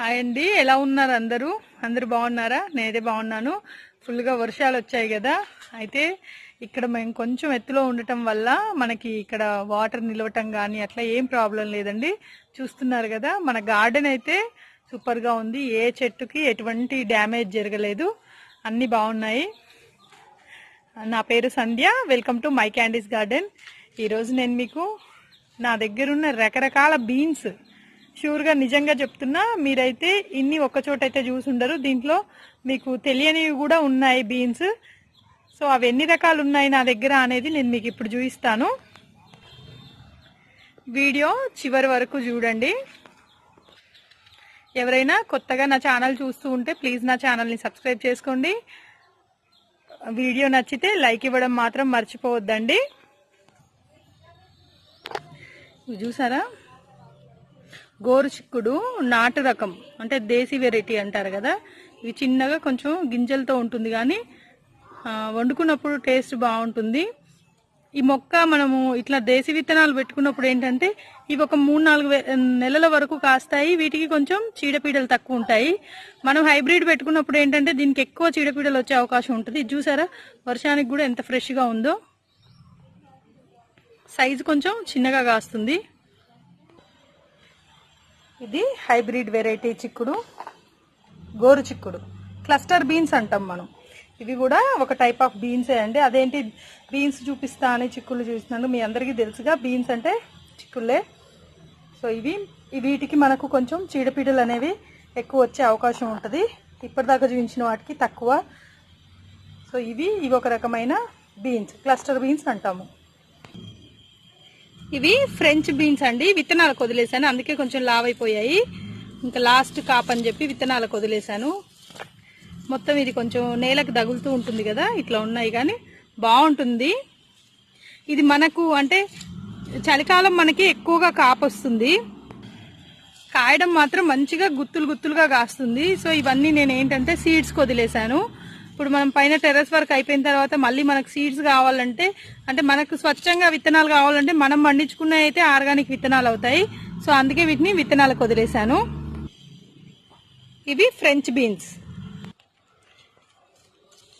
Hi అండి. ఎలా ఉన్నారు అందరూ? అందరూ బాగున్నారా? నేనైతే బాగున్నాను. ఫుల్గా వర్షాలు వచ్చాయి కదా. అయితే ఇక్కడ మేము కొంచెం ఎత్తులో ఉండటం వల్ల మనకి ఇక్కడ వాటర్ నిలవటం కానీ అట్లా ఏం ప్రాబ్లం లేదండి. చూస్తున్నారు కదా మన గార్డెన్ అయితే సూపర్గా ఉంది. ఏ చెట్టుకి ఎటువంటి డ్యామేజ్ జరగలేదు. అన్నీ బాగున్నాయి. నా పేరు Sandhya. Welcome to my candies garden. ఈరోజు నేను మీకు నా దగ్గర ఉన్న రకరకాల బీన్స్ షూర్గా నిజంగా చెప్తున్నా మీరైతే ఇన్ని ఒక్కచోట అయితే చూసుండరు దీంట్లో మీకు తెలియనివి కూడా ఉన్నాయి బీన్స్ సో అవి ఎన్ని రకాలు ఉన్నాయి నా దగ్గర అనేది నేను మీకు ఇప్పుడు చూపిస్తాను. వీడియో చివరి వరకు చూడండి. ఎవరైనా కొత్తగా నా ఛానల్ చూస్తూ ఉంటే ప్లీజ్ నా ఛానల్ని సబ్స్క్రైబ్ చేసుకోండి. వీడియో నచ్చితే లైక్ ఇవ్వడం మాత్రం మర్చిపోవద్దండి. చూసారా? గోరు చిక్కుడు నాటు రకం అంటే దేశీ వెరైటీ అంటారు కదా ఇవి చిన్నగా కొంచెం గింజలతో ఉంటుంది కానీ వండుకున్నప్పుడు టేస్ట్ బాగుంటుంది. ఈ మొక్క మనము ఇట్లా దేశీ విత్తనాలు పెట్టుకున్నప్పుడు ఏంటంటే ఇవి ఒక మూడు నాలుగు నెలల వరకు కాస్తాయి వీటికి కొంచెం చీడపీడలు తక్కువ ఉంటాయి. మనం హైబ్రిడ్ పెట్టుకున్నప్పుడు ఏంటంటే దీనికి ఎక్కువ చీడపీడలు వచ్చే అవకాశం ఉంటుంది. చూసారా? వర్షానికి కూడా ఎంత ఫ్రెష్గా ఉందో. సైజు కొంచెం చిన్నగా కాస్తుంది. ఇది హైబ్రిడ్ వెరైటీ చిక్కుడు గోరు చిక్కుడు. క్లస్టర్ బీన్స్ అంటాం మనం. ఇవి కూడా ఒక టైప్ ఆఫ్ బీన్సే అండి. అదేంటి బీన్స్ చూపిస్తా అని చిక్కుళ్ళు చూపిస్తున్నాను మీ అందరికీ తెలుసుగా బీన్స్ అంటే చిక్కుళ్ళే. సో ఇవి వీటికి మనకు కొంచెం చీడపీడలు అనేవి ఎక్కువ వచ్చే అవకాశం ఉంటుంది. ఇప్పటిదాకా చూపించిన వాటికి తక్కువ. సో ఇవి ఇవి ఒక రకమైన బీన్స్ క్లస్టర్ బీన్స్ అంటాము. ఇవి ఫ్రెంచ్ బీన్స్ అండి. విత్తనాలకు వదిలేసాను అందుకే కొంచెం లావ్ అయిపోయాయి ఇంకా లాస్ట్ కాప్ అని చెప్పి విత్తనాలకు వదిలేసాను మొత్తం ఇది కొంచెం నేలకు తగులుతూ ఉంటుంది కదా ఇట్లా ఉన్నాయి కానీ బాగుంటుంది. ఇది మనకు అంటే చలికాలం మనకి ఎక్కువగా కాపు వస్తుంది. కాయడం మాత్రం మంచిగా గుత్తులు గుత్తులుగా కాస్తుంది. సో ఇవన్నీ నేను ఏంటంటే సీడ్స్కి వదిలేశాను. ఇప్పుడు మనం పైన టెర్రస్ వర్క్ అయిపోయిన తర్వాత మళ్ళీ మనకు సీడ్స్ కావాలంటే అంటే మనకు స్వచ్ఛంగా విత్తనాలు కావాలంటే మనం పండించుకున్న అయితే ఆర్గానిక్ విత్తనాలు అవుతాయి. సో అందుకే వీటిని విత్తనాలకు వదిలేశాను. ఇవి ఫ్రెంచ్ బీన్స్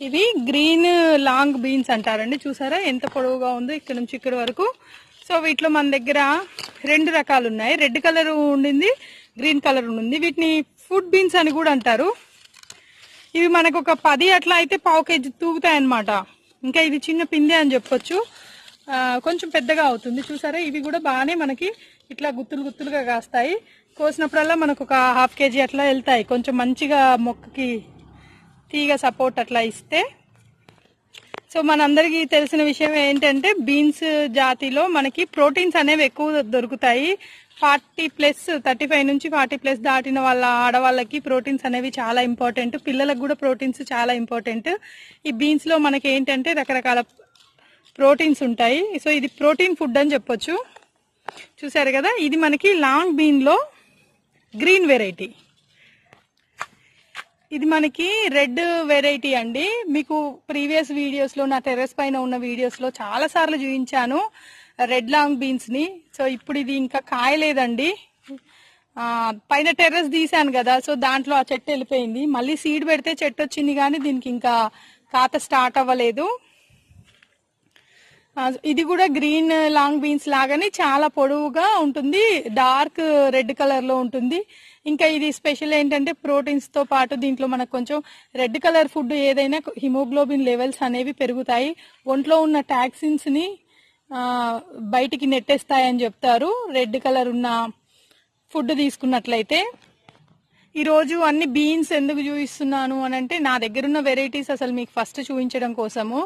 ఇవి గ్రీన్ లాంగ్ బీన్స్ అంటారండి. చూసారా? ఎంత పొడవుగా ఉందో ఇక్కడ నుంచి ఇక్కడ వరకు. సో వీటిలో మన దగ్గర రెండు రకాలు ఉన్నాయి. రెడ్ కలర్ ఉండింది గ్రీన్ కలర్ ఉండింది. వీటిని ఫుడ్ బీన్స్ అని కూడా అంటారు. ఇవి మనకు ఒక పది అట్లా అయితే పావు కేజీ తూగుతాయి అన్నమాట ఇంకా ఇది చిన్న పిందె అని చెప్పొచ్చు. కొంచెం పెద్దగా అవుతుంది. చూసారా? ఇవి కూడా బాగానే మనకి ఇట్లా గుత్తులు గుత్తులుగా కాస్తాయి. కోసినప్పుడల్లా మనకు ఒక హాఫ్ కేజీ అట్లా వెళ్తాయి. కొంచెం మంచిగా మొక్కకి తీగ సపోర్ట్ అట్లా ఇస్తే సో మనందరికీ తెలిసిన విషయం ఏంటంటే బీన్స్ జాతిలో మనకి ప్రోటీన్స్ అనేవి ఎక్కువ దొరుకుతాయి. ఫార్టీ ప్లస్ థర్టీ ఫైవ్ నుంచి ఫార్టీ ప్లస్ దాటిన వాళ్ళ ఆడవాళ్ళకి ప్రోటీన్స్ అనేవి చాలా ఇంపార్టెంట్. పిల్లలకు కూడా ప్రోటీన్స్ చాలా ఇంపార్టెంట్. ఈ బీన్స్లో మనకి ఏంటంటే రకరకాల ప్రోటీన్స్ ఉంటాయి. సో ఇది ప్రోటీన్ ఫుడ్ అని చెప్పొచ్చు. చూసారు కదా? ఇది మనకి లాంగ్ బీన్లో గ్రీన్ వెరైటీ. ఇది మనకి రెడ్ వెరైటీ అండి. మీకు ప్రీవియస్ వీడియోస్లో నా టెర్రస్ పైన ఉన్న వీడియోస్లో చాలా సార్లు చూపించాను రెడ్ లాంగ్ బీన్స్ని. సో ఇప్పుడు ఇది ఇంకా కాయలేదండి. పైన టెర్రస్ తీసాను కదా సో దాంట్లో ఆ చెట్టు వెళ్ళిపోయింది. మళ్ళీ సీడ్ పెడితే చెట్టు వచ్చింది కానీ దీనికి ఇంకా కాత స్టార్ట్ అవ్వలేదు. ఇది కూడా గ్రీన్ లాంగ్ బీన్స్ లాగానే చాలా పొడవుగా ఉంటుంది. డార్క్ రెడ్ కలర్లో ఉంటుంది. ఇంకా ఇది స్పెషల్ ఏంటంటే ప్రోటీన్స్తో పాటు దీంట్లో మనకు కొంచెం రెడ్ కలర్ ఫుడ్ ఏదైనా హిమోగ్లోబిన్ లెవెల్స్ అనేవి పెరుగుతాయి. ఒంట్లో ఉన్న టాక్సిన్స్ని బయటికి నెట్టేస్తాయని చెప్తారు. రెడ్ కలర్ ఉన్న ఫుడ్ తీసుకున్నట్లయితే ఈరోజు అన్ని బీన్స్ ఎందుకు చూపిస్తున్నాను అని అంటే నా దగ్గర ఉన్న వెరైటీస్ అసలు మీకు ఫస్ట్ చూపించడం కోసము.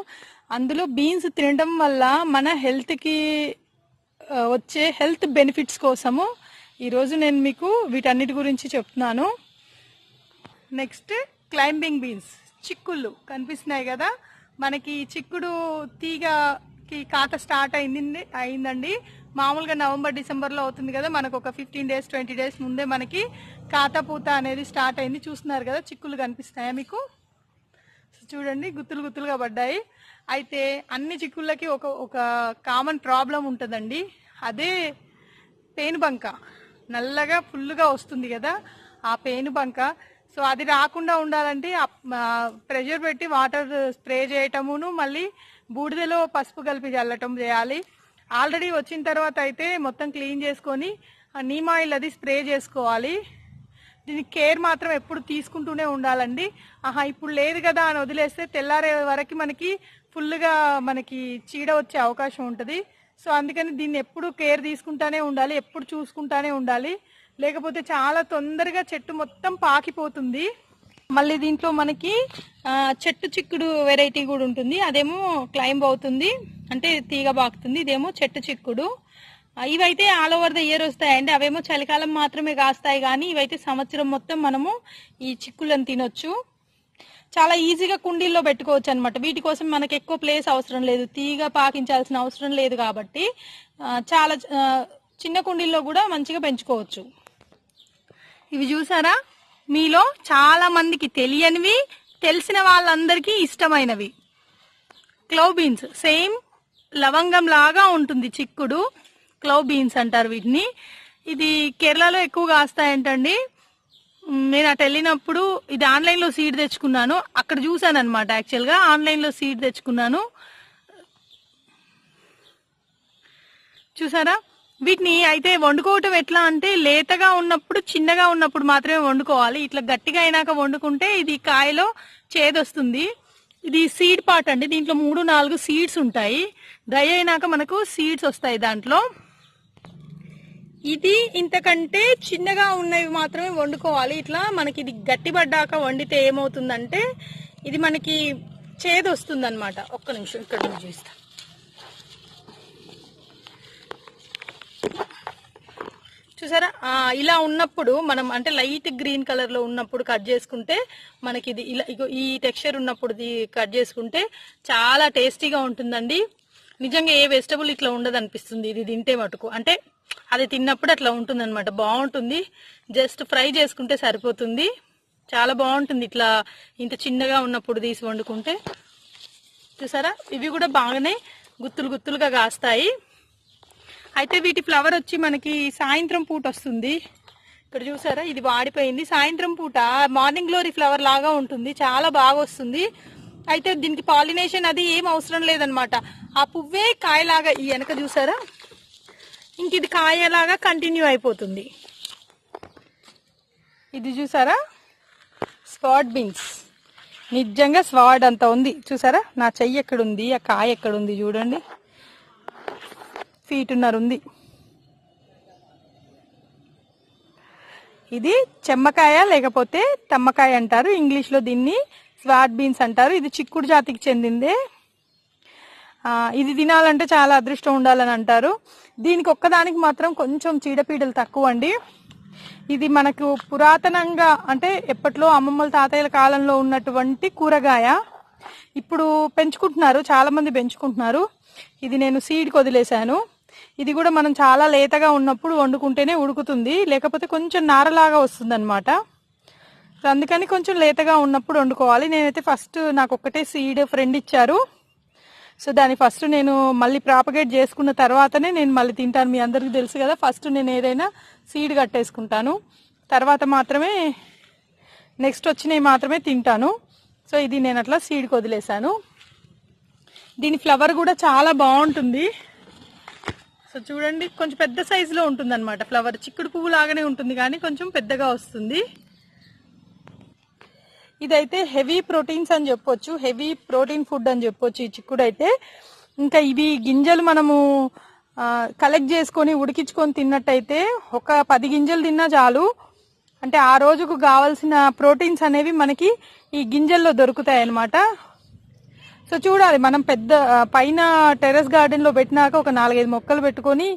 అందులో బీన్స్ తినడం వల్ల మన హెల్త్కి వచ్చే హెల్త్ బెనిఫిట్స్ కోసము ఈరోజు నేను మీకు వీటన్నిటి గురించి చెప్తున్నాను. నెక్స్ట్ క్లైంబింగ్ బీన్స్ చిక్కుళ్ళు కనిపిస్తున్నాయి కదా? మనకి చిక్కుడు తీగకి కాత స్టార్ట్ అయింది అయిందండి. మామూలుగా నవంబర్ డిసెంబర్లో అవుతుంది కదా? మనకు ఒక ఫిఫ్టీన్ డేస్ ట్వంటీ డేస్ ముందే మనకి కాతపూత అనేది స్టార్ట్ అయింది. చూస్తున్నారు కదా చిక్కులు కనిపిస్తున్నాయా మీకు? చూడండి గుత్తులు గుత్తులుగా పడ్డాయి. అయితే అన్ని చిక్కుళ్ళకి ఒక ఒక కామన్ ప్రాబ్లం ఉంటుందండి. అదే పేనుబంక నల్లగా ఫుల్గా వస్తుంది కదా ఆ పేనుబంక సో అది రాకుండా ఉండాలంటే ప్రెషర్ పెట్టి వాటర్ స్ప్రే చేయటమును మళ్ళీ బూడిదలో పసుపు కలిపి చల్లటం చేయాలి. ఆల్రెడీ వచ్చిన తర్వాత అయితే మొత్తం క్లీన్ చేసుకొని నీమ్ ఆయిల్ అది స్ప్రే చేసుకోవాలి. దీనికి కేర్ మాత్రం ఎప్పుడు తీసుకుంటూనే ఉండాలండి. ఆహా ఇప్పుడు లేదు కదా అని వదిలేస్తే తెల్లారే వరకు మనకి ఫుల్గా మనకి చీడ వచ్చే అవకాశం ఉంటుంది. సో అందుకని దీన్ని ఎప్పుడు కేర్ తీసుకుంటానే ఉండాలి ఎప్పుడు చూసుకుంటానే ఉండాలి. లేకపోతే చాలా తొందరగా చెట్టు మొత్తం పాకిపోతుంది. మళ్ళీ దీంట్లో మనకి చెట్టు చిక్కుడు వెరైటీ కూడా ఉంటుంది. అదేమో క్లైంబ్ అవుతుంది. అంటే తీగ బాకుతుంది ఇదేమో చెట్టు చిక్కుడు. ఇవైతే ఆల్ ఓవర్ ద ఇయర్ వస్తాయండి. అవేమో చలికాలం మాత్రమే కాస్తాయి కానీ ఇవైతే సంవత్సరం మొత్తం మనము ఈ చిక్కులను తినొచ్చు. చాలా ఈజీగా కుండీల్లో పెట్టుకోవచ్చు అనమాట వీటి కోసం మనకి ఎక్కువ ప్లేస్ అవసరం లేదు. తీగ పాకించాల్సిన అవసరం లేదు కాబట్టి చాలా చిన్న కుండీల్లో కూడా మంచిగా పెంచుకోవచ్చు. ఇవి చూసారా? మీలో చాలా మందికి తెలియనివి తెలిసిన వాళ్ళందరికీ ఇష్టమైనవి. క్లవ్ బీన్స్ సేమ్ లవంగం లాగా ఉంటుంది చిక్కుడు. క్లవ్ బీన్స్ అంటారు వీటిని. ఇది కేరళలో ఎక్కువ కాస్తాయంటండి. నేను అటు వెళ్ళినప్పుడు ఇది ఆన్లైన్లో సీడ్ తెచ్చుకున్నాను. అక్కడ చూసాను అనమాట యాక్చువల్గా ఆన్లైన్లో సీడ్ తెచ్చుకున్నాను. చూసారా? వీటిని అయితే వండుకోవటం ఎట్లా అంటే లేతగా ఉన్నప్పుడు చిన్నగా ఉన్నప్పుడు మాత్రమే వండుకోవాలి. ఇట్లా గట్టిగా అయినాక వండుకుంటే ఇది కాయలో చేదొస్తుంది. ఇది సీడ్ పాట్ అండి. దీంట్లో మూడు నాలుగు సీడ్స్ ఉంటాయి. డ్రై అయినాక మనకు సీడ్స్ వస్తాయి దాంట్లో. ఇది ఇంతకంటే చిన్నగా ఉన్నవి మాత్రమే వండుకోవాలి. ఇట్లా మనకి ఇది గట్టిపడ్డాక వండితే ఏమవుతుందంటే ఇది మనకి చేదు వస్తుంది అనమాట ఒక్క నిమిషం ఇక్కడ నుంచి చూస్తా. చూసారా? ఇలా ఉన్నప్పుడు మనం అంటే లైట్ గ్రీన్ కలర్లో ఉన్నప్పుడు కట్ చేసుకుంటే మనకి ఇది ఇలా ఇగో ఈ టెక్స్చర్ ఉన్నప్పుడు ఇది కట్ చేసుకుంటే చాలా టేస్టీగా ఉంటుందండి. నిజంగా ఏ వెజిటబుల్ ఇట్లా ఉండదు అనిపిస్తుంది ఇది తింటే మటుకు. అంటే అది తిన్నప్పుడు అట్లా ఉంటుంది అనమాట బాగుంటుంది. జస్ట్ ఫ్రై చేసుకుంటే సరిపోతుంది. చాలా బాగుంటుంది ఇట్లా ఇంత చిన్నగా ఉన్నప్పుడు తీసి వండుకుంటే. చూసారా? ఇవి కూడా బాగానే గుత్తులు గుత్తులుగా కాస్తాయి. అయితే వీటి ఫ్లవర్ వచ్చి మనకి సాయంత్రం పూట వస్తుంది. ఇక్కడ చూసారా? ఇది వాడిపోయింది. సాయంత్రం పూట మార్నింగ్ గ్లోరీ ఫ్లవర్ లాగా ఉంటుంది. చాలా బాగా వస్తుంది. అయితే దీనికి పాలినేషన్ అది ఏం అవసరం లేదనమాట ఆ పువ్వే కాయలాగా ఈ వెనక చూసారా? ఇంక ఇది కాయలాగా కంటిన్యూ అయిపోతుంది. ఇది చూసారా? Sword beans. నిజంగా స్వాడ్ అంత ఉంది. చూసారా? నా చెయ్యి ఎక్కడుంది? ఆ కాయ ఎక్కడుంది చూడండి. ఫీటున్నర ఉంది. ఇది చెమ్మకాయ లేకపోతే తమ్మకాయ అంటారు. ఇంగ్లీష్లో దీన్ని స్వాట్ బీన్స్ అంటారు. ఇది చిక్కుడు జాతికి చెందిందే. ఇది తినాలంటే చాలా అదృష్టం ఉండాలని అంటారు. దీనికి ఒక్కదానికి మాత్రం కొంచెం చీడపీడలు తక్కువ అండి ఇది మనకు పురాతనంగా అంటే ఎప్పట్లో అమ్మమ్మల తాతయ్యల కాలంలో ఉన్నటువంటి కూరగాయ. ఇప్పుడు పెంచుకుంటున్నారు చాలా మంది పెంచుకుంటున్నారు. ఇది నేను సీడ్కి వదిలేశాను ఇది కూడా మనం చాలా లేతగా ఉన్నప్పుడు వండుకుంటేనే ఉడుకుతుంది. లేకపోతే కొంచెం నారలాగా వస్తుంది అనమాట సో అందుకని కొంచెం లేతగా ఉన్నప్పుడు వండుకోవాలి. నేనైతే ఫస్ట్ నాకు ఒక్కటే సీడ్ ఫ్రెండ్ ఇచ్చారు. సో దాన్ని ఫస్ట్ నేను మళ్ళీ ప్రాపగేట్ చేసుకున్న తర్వాతనే నేను మళ్ళీ తింటాను. మీ అందరికీ తెలుసు కదా ఫస్ట్ నేను ఏదైనా సీడ్ కట్టేసుకుంటాను. తర్వాత మాత్రమే నెక్స్ట్ వచ్చినవి మాత్రమే తింటాను. సో ఇది నేను అట్లా సీడ్కి వదిలేశాను. దీని ఫ్లవర్ కూడా చాలా బాగుంటుంది. సో చూడండి కొంచెం పెద్ద సైజులో ఉంటుంది ఫ్లవర్ చిక్కుడు పువ్వు లాగానే ఉంటుంది కానీ కొంచెం పెద్దగా వస్తుంది. ఇదైతే హెవీ ప్రోటీన్స్ అని చెప్పొచ్చు హెవీ ప్రోటీన్ ఫుడ్ అని చెప్పొచ్చు ఈ చిక్కుడు అయితే ఇంకా ఇవి గింజలు మనము కలెక్ట్ చేసుకొని ఉడికించుకొని తిన్నట్టయితే ఒక పది గింజలు తిన్నా చాలు. అంటే ఆ రోజుకు కావాల్సిన ప్రోటీన్స్ అనేవి మనకి ఈ గింజల్లో దొరుకుతాయి అన్నమాట సో చూడాలి మనం పెద్ద పైన టెర్రస్ గార్డెన్లో పెట్టినాక ఒక నాలుగైదు మొక్కలు పెట్టుకొని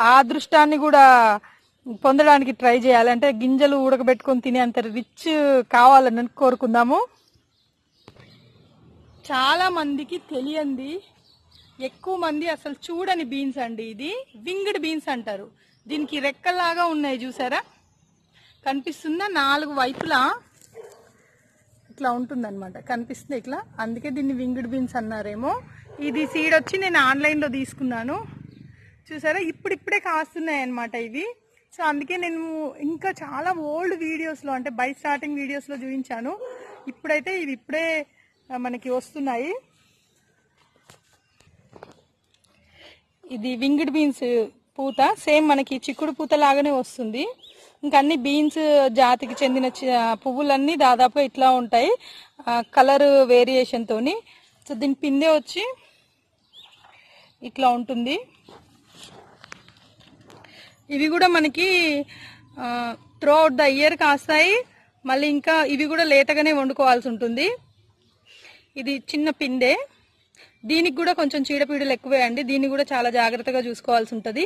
ఆ అదృష్టాన్ని కూడా పొందడానికి ట్రై చేయాలి. అంటే గింజలు ఉడకబెట్టుకొని తినేంత రిచ్ కావాలని కోరుకుందాము. చాలా మందికి తెలియంది. ఎక్కువ మంది అసలు చూడని బీన్స్ అండి ఇది. వింగ్డ్ బీన్స్ అంటారు. దీనికి రెక్కల్లాగా ఉన్నాయి చూసారా? కనిపిస్తుందా? నాలుగు వైపులా ఇట్లా ఉంటుందన్నమాట. కనిపిస్తుంది ఇట్లా. అందుకే దీన్ని వింగ్డ్ బీన్స్ అన్నారేమో. ఇది సీడ్ వచ్చి నేను ఆన్లైన్లో తీసుకున్నాను. చూసారా? ఇప్పుడిప్పుడే కాస్తున్నాయి అన్నమాట ఇవి. సో అందుకే నేను ఇంకా చాలా ఓల్డ్ వీడియోస్లో అంటే బై స్టార్టింగ్ వీడియోస్లో చూపించాను. ఇప్పుడైతే ఇవి ఇప్పుడే మనకి వస్తున్నాయి. ఇది వింగిడ్ బీన్స్ పూత. సేమ్ మనకి చిక్కుడు పూత లాగానే వస్తుంది. ఇంకా అన్ని బీన్స్ జాతికి చెందిన చి- పువ్వులన్నీ దాదాపు ఇట్లా ఉంటాయి. కలర్ వేరియేషన్తోని సో దీని పిందె వచ్చి ఇట్లా ఉంటుంది. ఇవి కూడా మనకి త్రూ అవుట్ ద ఇయర్ కాస్తాయి. మళ్ళీ ఇంకా ఇవి కూడా లేతగానే వండుకోవాల్సి ఉంటుంది. ఇది చిన్న పిందె దీనికి కూడా కొంచెం చీడపీడలు ఎక్కువే అండి. దీన్ని కూడా చాలా జాగ్రత్తగా చూసుకోవాల్సి ఉంటుంది.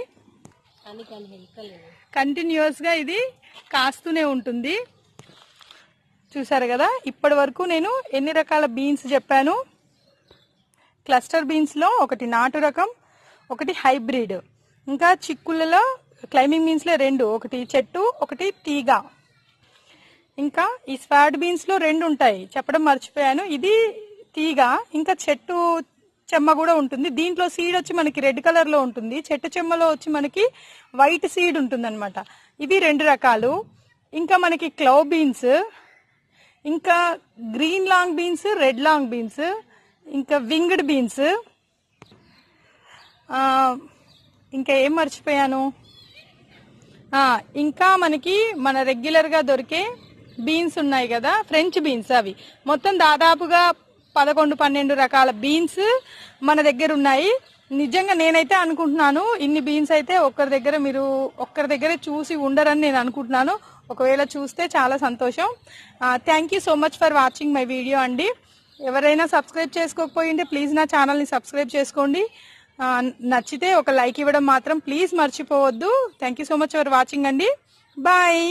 కంటిన్యూస్గా ఇది కాస్తూనే ఉంటుంది. చూసారు కదా? ఇప్పటి వరకు నేను ఎన్ని రకాల బీన్స్ చెప్పాను. క్లస్టర్ బీన్స్లో ఒకటి నాటు రకం ఒకటి హైబ్రిడ్. ఇంకా చిక్కులలో క్లైంబింగ్ బీన్స్లో రెండు ఒకటి చెట్టు ఒకటి తీగ. ఇంకా ఈ స్వాడ్ బీన్స్లో రెండు ఉంటాయి. చెప్పడం మర్చిపోయాను. ఇది తీగ ఇంకా చెట్టు చెమ్మ కూడా ఉంటుంది. దీంట్లో సీడ్ వచ్చి మనకి రెడ్ కలర్లో ఉంటుంది. చెట్టు చెమ్మలో వచ్చి మనకి వైట్ సీడ్ ఉంటుంది అనమాట ఇవి రెండు రకాలు. ఇంకా మనకి క్లౌ బీన్స్ ఇంకా green long beans red long beans ఇంకా వింగ్డ్ బీన్స్ ఇంకా ఏం మర్చిపోయాను? ఇంకా మనకి మన రెగ్యులర్గా దొరికే బీన్స్ ఉన్నాయి కదా ఫ్రెంచ్ బీన్స్ అవి. మొత్తం దాదాపుగా పదకొండు పన్నెండు రకాల బీన్స్ మన దగ్గర ఉన్నాయి. నిజంగా నేనైతే అనుకుంటున్నాను ఇన్ని బీన్స్ అయితే ఒక్కరి దగ్గర మీరు ఒక్కరి దగ్గర చూసి ఉండరని నేను అనుకుంటున్నాను. ఒకవేళ చూస్తే చాలా సంతోషం. Thank you so much for watching my video అండి. ఎవరైనా సబ్స్క్రైబ్ చేసుకోకపోయింటే ప్లీజ్ నా ఛానల్ని సబ్స్క్రైబ్ చేసుకోండి. నచ్చితే ఒక లైక్ ఇవ్వడం మాత్రం ప్లీజ్ మర్చిపోవద్దు. Thank you so much for watching అండి. బాయ్